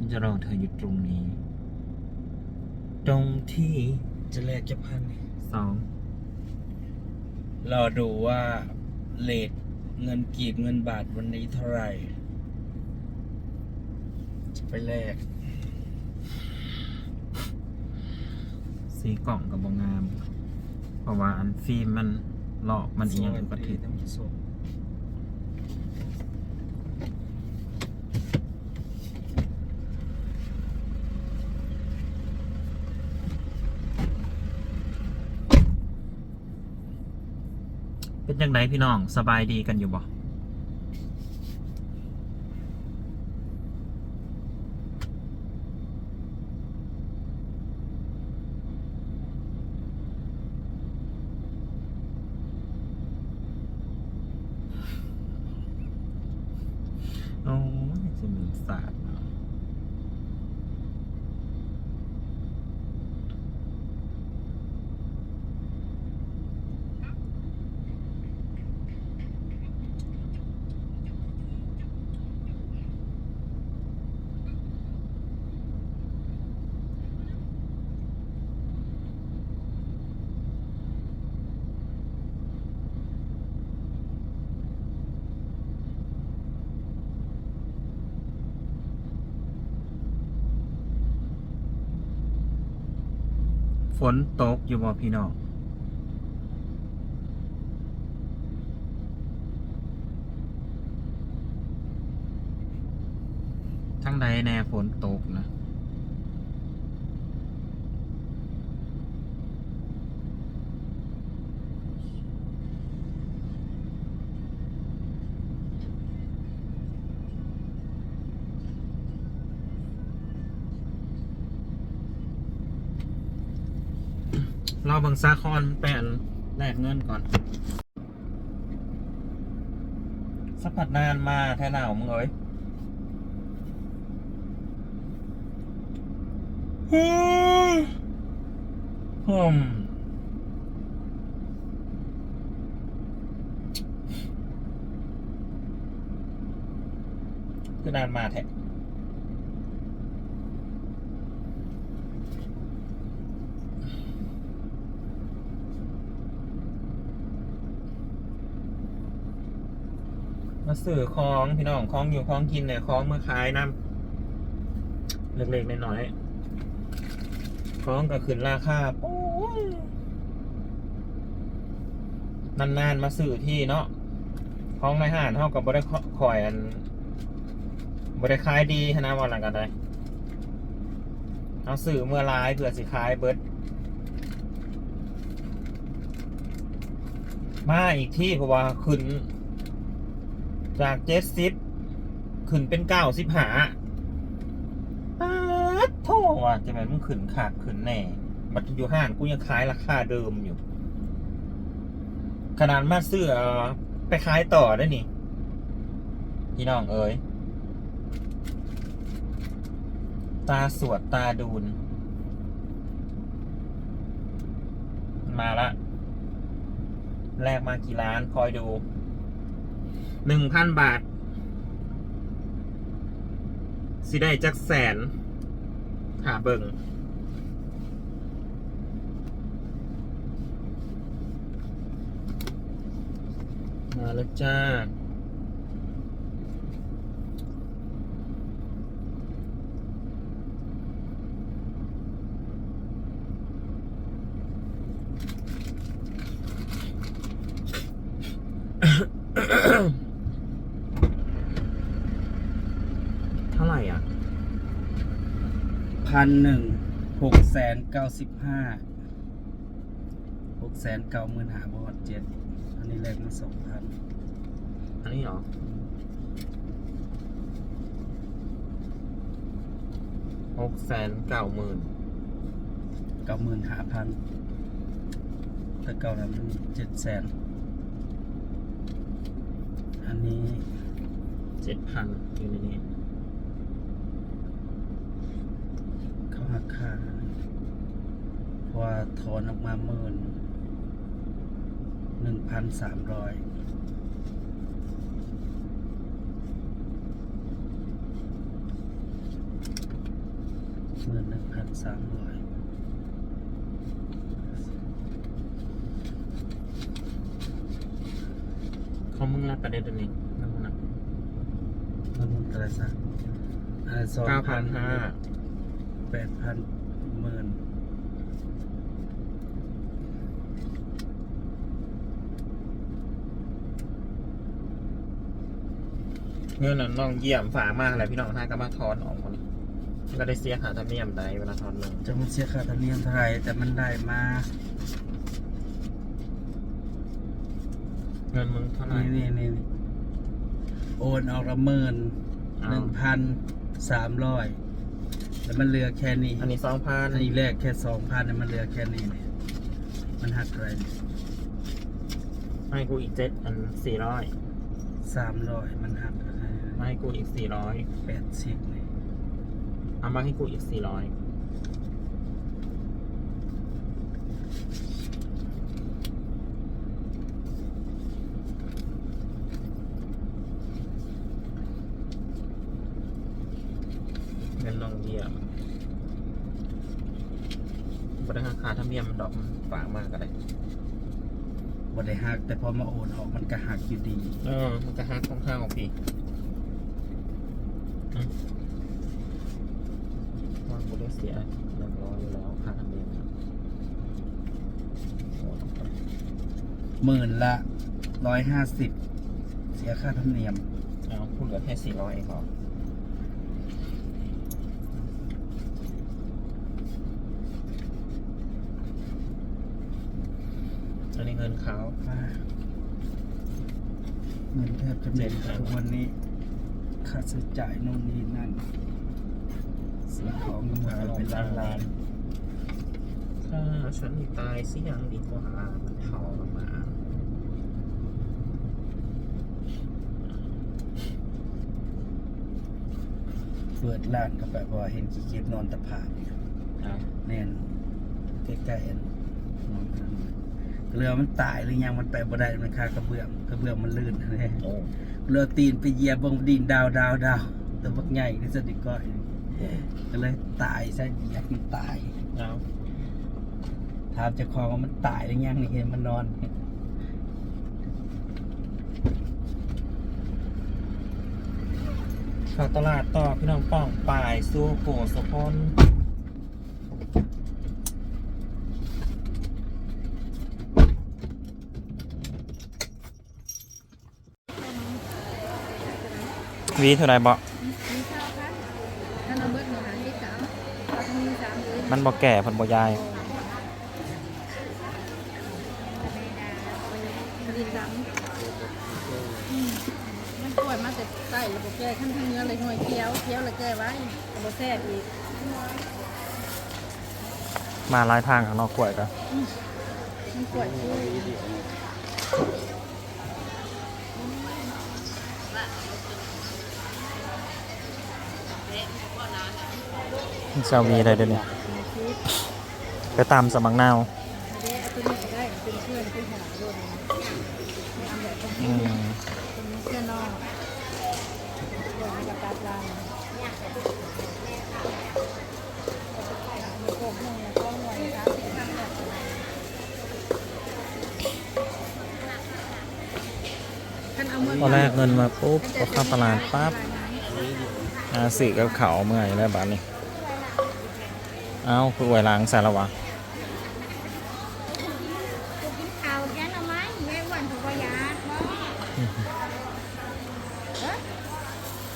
ฉันจะรอเธออยู่ตรงนี้ ตรงที่จะแลกจะพันสองรอดูว่าเลทเงินกีบเงินบาทวันนี้เท่าไหร่ จะไปแลกสีกล่องกับบงาม เพราะว่าอันฟิล์มมันหลอกมันอีกอย่างอุบัติเหตุท่านผู้ชม เป็นยังไงพี่น้องสบายดีกันอยู่บ่ ฝนตกอยู่บ่พี่น้องทั้งใดแน่ฝนตกนะ ราบิ่งซาคอนแปนแลกเงินก่อน สักพัดนานมาแท้หนาวมึงเอ้ยฮึมคือนานมาแท้ มาสื่อคลองพี่น้องคลองอยู่คลองกินเนี่ยคลองเมื่อขายน้ำเล็กๆน้อยๆคลองก็ขึ้นราคาโอ้ยนานๆมาสื่อที่เนาะคลองในห้านเท่ากับบริคอยอันบริขายดีนาดวันหลังกันได้เอาสื่อเมื่อร้ายเผื่อสิขายเบิดมาอีกที่เพราะว่าขึ้น จากเจ็ดสิบขึ้นเป็นเก้าสิบหาป๊าโทว่าจะแม่มึงขึ้นขาดขึ้นแน่บัตรอยู่ห้านกูยังขายราคาเดิมอยู่ ขนาดมาซื้อเอ่อไปขายต่อได้นี่ พี่น้องเอ๋ยตาสวดตาดูน มาละแลกมากี่ล้านคอยดู หนึ่งพันบาท สิได้จักแสนหาเบิงมาแล้วจ้า เท่าไหร่อะ พันหนึ่งหกแสนเก้าสิบห้าหกแสนเก้าหมื่นหาบอดเจ็ดอันนี้แลกมาสองพันอันนี้เหรอหกแสนเก้าหมื่นเก้าหมื่นหาพันแต่เก่านั้นมันเจ็ดแสนอันนี้เจ็ดพันอยู่ในนี้ เขา หักค่าเพราะว่าถอนออกมาหมื่นหนึ่งพันสามร้อยหมื่นหนึ่งพันสามร้อยเขามึงรับประเด็นตัวนี้นั่นนะเงินมุนตระสักอ่าสองเก้าพัพันนห้า แปดพันหมื่นเงินนั้นน้องเยี่ยมฝากมากเลยพี่น้องห้าก็มาทอนออกคนนี้ก็ได้เสียค่าธรรมเนียมใดเวลาทอนเงินจะมันเสียค่าธรรมเนียมเท่าไหร่แต่มันได้มาเงินมึงเท่าไหร่นี่นี่นี่โอนออกละหมื่นเอาหนึ่งพันสามร้อย แล้วมันเหลือแค่นี้อันนี้สองพันอันนี้แรกแค่สองพันเนี่ยมันเหลือแค่นี้เนี่ยมันหักอะไรให้กูอีกเจ็ดอันสี่ร้อยสามร้อยมันหักอะไรให้กูอีกสี่ร้อยแปดสิบเนี่ยเอามาให้กูอีกสี่ร้อยเงินน้องเยี่ยม บริหารค่าธรรมเนียมมันดอกมันฝากมากก็ได้บ่ได้หักแต่พอมาโอนออกมันก็หักอยู่ดี เออ มันก็ฮักของข้าวพี่อืมว่ากูได้เสียหนึ่งร้อยอยู่แล้วค่าธรรมเนียมโอ้ต้องไปหมื่นละร้อยห้าสิบเสียค่าธรรมเนียมเอาคุณเหลือแค่สี่ร้อยเองเหรออันนี้เงินเขาเงินแทบจะไม่เหลือเจ็ดพันทุกวันนี้ ค่าใช้จ่ายโน่นนี่นั่นซื้อของก็หมดไปเป็นล้านล้านถ้าฉันตายสิยังดีกว่ามันทอมาเปิดร้านก็แบบว่าเห็นขี้เกียจนอนตะผาดเอาแน่นใกล้ๆอันนอนกัน เรือมันตายหรือยังมันไปบ่ได้มันคากระเบื้องกระเบื้องมันลื่นเลยโอ้เรือตีนไปเหยียบบงดินดาวดาวดาวตัวบักใหญ่ที่สุดอีกก้อยก็เลยตายซะเหยียบมันตายเอาถามเจ้าของว่ามันตายหรือยังนี่เห็นมันนอนเข้าตลาดต่อพี่น้องป้องป่ายสู้โกสพล วีเท่าไรบ่มันบ่แก่พันบ่ยายมันป่วยมาแต่ใต้ระบบแก้ขั้นทั้งเนื้อเลยหน่วยเคี้ยวเคี้ยวแล้วแก้ไว้ระบบแซ่บอีก มาลายทางข้างนอกกล้วยกันป่วยช่วย ซามีอะไรเดี๋ยวนี้มีชีสไปตามสมังนาวเนี่ยไม่เอาแบบต้องอืมเป็นเพื่อนนอกเดี๋ยวให้กับตาปลามีกบหนึ่งแล้วก็หน่วยสมังแบบท่านาตอนแรกเงินมาปุ๊บก็เข้าตลาดปั๊บอาสื่กับเขาเมื่อยแล้วบาดนี้ เอ้าคือไวล้างสารวะกินข้าวแกงหน่อไม้แม่อ้วันถูกว่ายาบ่เอ้ย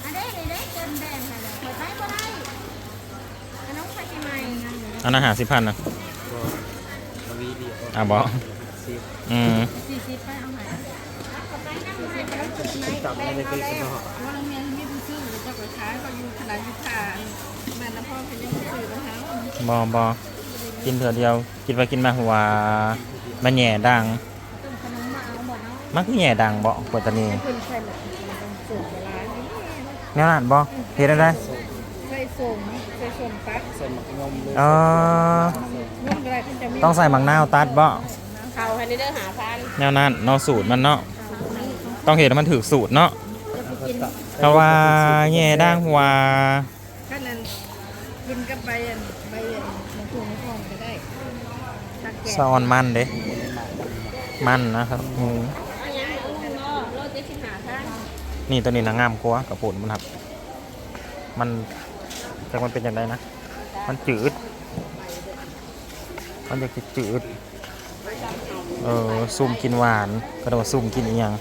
อันเด้นี่เด้เกินแดงค่ะเลยเปิดไปบ่ได้อันน้องไปที่ใหม่นั่นเลยอันอาหารสิพันนะอะบอกอืมสี่สิบไปเอาไหนไปนั่งไหนไปแล้วจุดไหนแบ่งเอาแล้วว่าโรงเรียนมีผู้ซื้อเจ้าก็ขายก็อยู่ขนาดยุทธา บอบอกินเถื่อเดียวกินไปกินมาหัวามันแหย่ดังต้มขนมมาเอาหมดเนาะมันคือแหย่ดังบอกปัตตานีให้คุณใส่แบบเป็นสูตรเวลานี้แนวนั้นบอกเฮ็ดได้ใส่ส่งใส่ส่งปักใส่หมักนมเลยเออนุ่มอะไรคุณจะมีต้องใส่มังนาวตัดบ่เขาให้ได้หาพันแนวนั้นเนอกสูตรมันเนาะต้องเห็นว่ามันถือสูตรเนาะจะไปกินเพราะว่าแหย่ดังหัวาขั้นนั้น กินกับใบอันใบอันมะพร้าวมะพร้าวก็ได้ตักแกงซออนมันเด้มันนะครับอืมอาอย่างเอาลงเนาะโลเจ็ดสิบห้าท่านนี่ตัวนี้นะงามกว่ากับปุ่นมันครับมันแต่มันเป็นอย่างไรนะ มันจืด มันจะจืด เออซุ่มกินหวานก็ต้องซุ่มกินอีกอย่าง